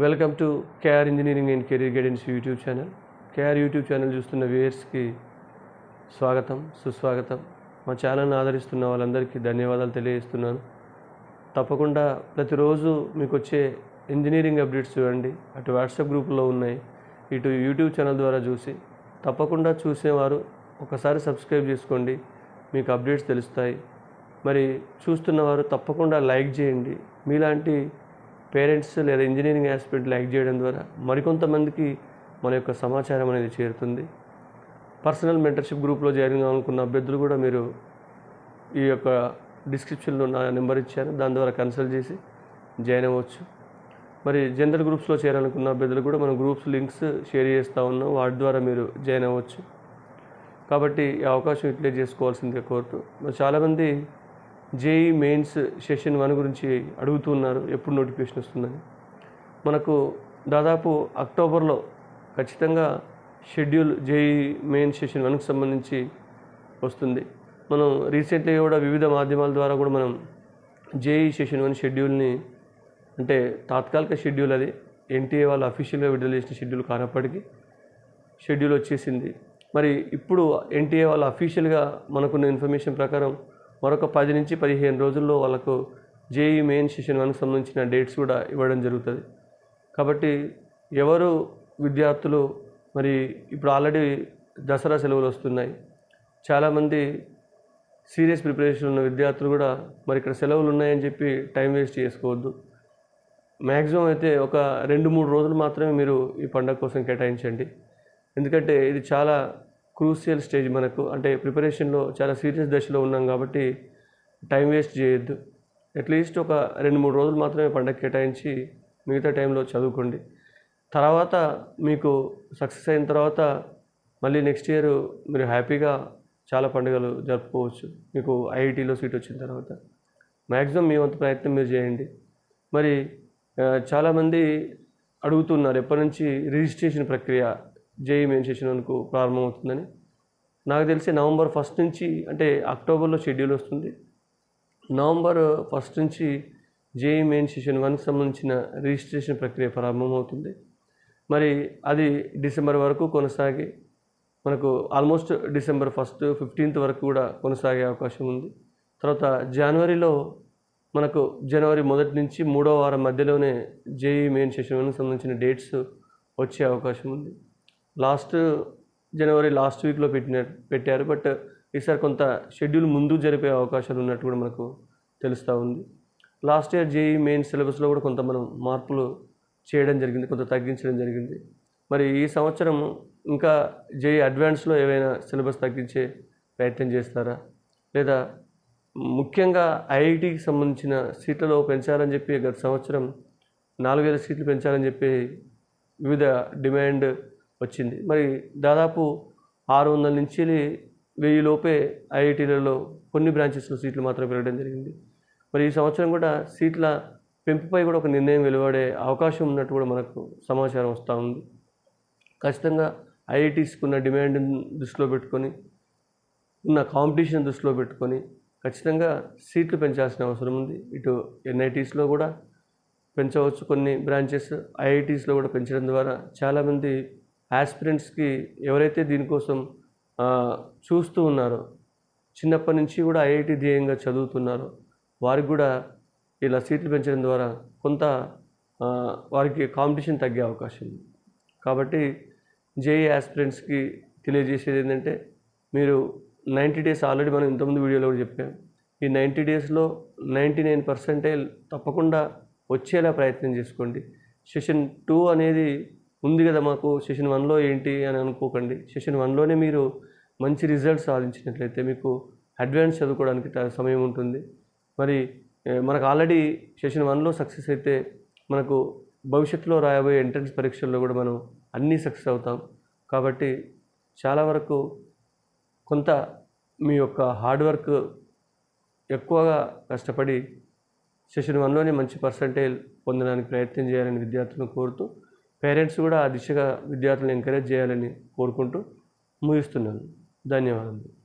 Welcome to KR engineering and career guidance YouTube channel KR YouTube channel చూస్తున్న వ్యూయర్స్కి స్వాగతం సుస్వాగతం. మా ఛానల్ని ఆదరిస్తున్న వాళ్ళందరికీ ధన్యవాదాలు తెలియజేస్తున్నాను. తప్పకుండా ప్రతిరోజు మీకు వచ్చే ఇంజనీరింగ్ అప్డేట్స్ చూడండి. అటు వాట్సాప్ గ్రూపులో ఉన్నాయి. ఇటు యూట్యూబ్ ఛానల్ ద్వారా చూసి తప్పకుండా చూసేవారు ఒకసారి సబ్స్క్రైబ్ చేసుకోండి. మీకు అప్డేట్స్ తెలుస్తాయి. మరి చూస్తున్నవారు తప్పకుండా లైక్ చేయండి. మీలాంటి పేరెంట్స్ లేదా ఇంజనీరింగ్ ఆస్పెక్ట్ లైక్ చేయడం ద్వారా మరికొంతమందికి మన యొక్క సమాచారం అనేది చేరుతుంది. పర్సనల్ మెంటర్షిప్ గ్రూప్లో జాయిన్ అనుకున్న అభ్యర్థులు కూడా మీరు ఈ యొక్క డిస్క్రిప్షన్లో నా నెంబర్ ఇచ్చాను. దాని ద్వారా కన్సల్ట్ చేసి జాయిన్ అవ్వచ్చు. మరి జనరల్ గ్రూప్స్లో చేరాలనుకున్న అభ్యర్థులు కూడా మనం గ్రూప్స్ లింక్స్ షేర్ చేస్తూ ఉన్నాం. వాటి ద్వారా మీరు జాయిన్ అవ్వచ్చు. కాబట్టి ఈ అవకాశం యూటిలైజ్ చేసుకోవాల్సిందే కోరుతూ. మరి చాలామంది జేఈ మెయిన్స్ సెషన్ వన్ గురించి అడుగుతున్నారు ఎప్పుడు నోటిఫికేషన్ వస్తుందని. మనకు దాదాపు అక్టోబర్లో ఖచ్చితంగా షెడ్యూల్ జేఈ మెయిన్ సెషన్ వన్కి సంబంధించి వస్తుంది. మనం రీసెంట్లీ కూడా వివిధ మాధ్యమాల ద్వారా కూడా మనం జేఈ సెషన్ వన్ షెడ్యూల్ని అంటే తాత్కాలిక షెడ్యూల్ అది. ఎన్టీఏ వాళ్ళు అఫీషియల్గా విడుదల చేసిన షెడ్యూల్ కానప్పటికీ షెడ్యూల్ వచ్చేసింది. మరి ఇప్పుడు ఎన్టీఏ వాళ్ళ అఫీషియల్గా మనకున్న ఇన్ఫర్మేషన్ ప్రకారం మరొక పది నుంచి పదిహేను రోజుల్లో వాళ్ళకు జేఈ మెయిన్ సెషన్ వన్కి సంబంధించిన డేట్స్ కూడా ఇవ్వడం జరుగుతుంది. కాబట్టి ఎవరు విద్యార్థులు మరి ఇప్పుడు ఆల్రెడీ దసరా సెలవులు వస్తున్నాయి. చాలామంది సీరియస్ ప్రిపరేషన్ ఉన్న విద్యార్థులు కూడా మరి ఇక్కడ సెలవులు ఉన్నాయని చెప్పి టైం వేస్ట్ చేసుకోవద్దు. మ్యాక్సిమం అయితే ఒక రెండు మూడు రోజులు మాత్రమే మీరు ఈ పండగ కోసం కేటాయించండి. ఎందుకంటే ఇది చాలా క్రూసియల్ స్టేజ్ మనకు అంటే ప్రిపరేషన్లో చాలా సీరియస్ దశలో ఉన్నాం కాబట్టి టైం వేస్ట్ చేయొద్దు. అట్లీస్ట్ ఒక రెండు మూడు రోజులు మాత్రమే పండగ కేటాయించి మిగతా టైంలో చదువుకోండి. తర్వాత మీకు సక్సెస్ అయిన తర్వాత మళ్ళీ నెక్స్ట్ ఇయర్ మీరు హ్యాపీగా చాలా పండుగలు జరుపుకోవచ్చు. మీకు ఐఐటీలో సీట్ వచ్చిన తర్వాత. మ్యాక్సిమం మీ వంతు ప్రయత్నం మీరు చేయండి. మరి చాలామంది అడుగుతున్నారు ఎప్పటి నుంచి రిజిస్ట్రేషన్ ప్రక్రియ జేఈ మెయిన్ సెషన్ వరకు ప్రారంభమవుతుందని. నాకు తెలిసి నవంబర్ ఫస్ట్ నుంచి అంటే అక్టోబర్లో షెడ్యూల్ వస్తుంది. నవంబర్ ఫస్ట్ నుంచి జేఈ మెయిన్ సెషన్ వన్కి సంబంధించిన రిజిస్ట్రేషన్ ప్రక్రియ ప్రారంభమవుతుంది. మరి అది డిసెంబర్ వరకు కొనసాగి మనకు ఆల్మోస్ట్ డిసెంబర్ ఫస్ట్ ఫిఫ్టీన్త్ వరకు కూడా కొనసాగే అవకాశం ఉంది. తర్వాత జనవరిలో మనకు జనవరి మొదటి నుంచి మూడో వారం మధ్యలోనే జేఈ మెయిన్ సెషన్ సంబంధించిన డేట్స్ వచ్చే అవకాశం ఉంది. లాస్ట్ జనవరి లాస్ట్ వీక్లో పెట్టిన పెట్టారు. బట్ ఈసారి కొంత షెడ్యూల్ ముందు జరిపే అవకాశాలు ఉన్నట్టు కూడా మనకు తెలుస్తూ ఉంది. లాస్ట్ ఇయర్ జేఈ మెయిన్ సిలబస్లో కూడా కొంత మనం మార్పులు చేయడం జరిగింది కొంత తగ్గించడం జరిగింది. మరి ఈ సంవత్సరం ఇంకా జేఈ అడ్వాన్స్లో ఏవైనా సిలబస్ తగ్గించే ప్రయత్నం చేస్తారా? లేదా ముఖ్యంగా ఐఐటికి సంబంధించిన సీట్లలో పెంచాలని చెప్పి గత సంవత్సరం నాలుగు వేల సీట్లు పెంచాలని చెప్పి వివిధ డిమాండ్ వచ్చింది. మరి దాదాపు ఆరు వందల నుంచి వెయ్యి లోపే ఐఐటీలలో కొన్ని బ్రాంచెస్లో సీట్లు మాత్రం పెరగడం జరిగింది. మరి ఈ సంవత్సరం కూడా సీట్ల పెంపుపై కూడా ఒక నిర్ణయం వెలువడే అవకాశం ఉన్నట్టు కూడా మనకు సమాచారం వస్తూ ఉంది. ఖచ్చితంగా ఐఐటీస్కి ఉన్న డిమాండ్ దృష్టిలో పెట్టుకొని ఉన్న కాంపిటీషన్ దృష్టిలో పెట్టుకొని ఖచ్చితంగా సీట్లు పెంచాల్సిన అవసరం ఉంది. ఇటు ఎన్ఐటీస్లో కూడా పెంచవచ్చు. కొన్ని బ్రాంచెస్ ఐఐటీస్లో కూడా పెంచడం ద్వారా చాలామంది యాస్పిరెంట్స్కి ఎవరైతే దీనికోసం చూస్తూ ఉన్నారో చిన్నప్పటి నుంచి కూడా ఐఐటి ధ్యేయంగా చదువుతున్నారో వారికి కూడా ఇలా సీట్లు పెంచడం ద్వారా కొంత వారికి కాంపిటీషన్ తగ్గే అవకాశం ఉంది. కాబట్టి జేఈ యాస్పిరెంట్స్కి తెలియజేసేది ఏంటంటే మీరు నైంటీ డేస్ ఆల్రెడీ మనం ఇంతకుముందు వీడియోలో కూడా చెప్పాం ఈ నైంటీ డేస్లో నైంటీ నైన్ పర్సెంటేజ్ తప్పకుండా వచ్చేలా ప్రయత్నం చేసుకోండి. సెషన్ టూ అనేది ఉంది కదా మాకు సెషన్ వన్లో ఏంటి అని అనుకోకండి. సెషన్ వన్లోనే మీరు మంచి రిజల్ట్స్ సాధించినట్లయితే మీకు అడ్వాన్స్ చదువుకోవడానికి ట- సమయం ఉంటుంది. మరి మనకు ఆల్రెడీ సెషన్ వన్లో సక్సెస్ అయితే మనకు భవిష్యత్తులో రాయబోయే ఎంట్రన్స్ పరీక్షల్లో కూడా మనం అన్నీ సక్సెస్ అవుతాం. కాబట్టి చాలా వరకు కొంత మీ యొక్క హార్డ్ వర్క్ ఎక్కువగా కష్టపడి సెషన్ వన్లోనే మంచి పర్సంటేజ్ పొందడానికి ప్రయత్నం చేయాలని విద్యార్థులను కోరుతూ పేరెంట్స్ కూడా ఆ దిశగా విద్యార్థులను ఎంకరేజ్ చేయాలని కోరుకుంటూ ముగిస్తున్నాను. ధన్యవాదాలు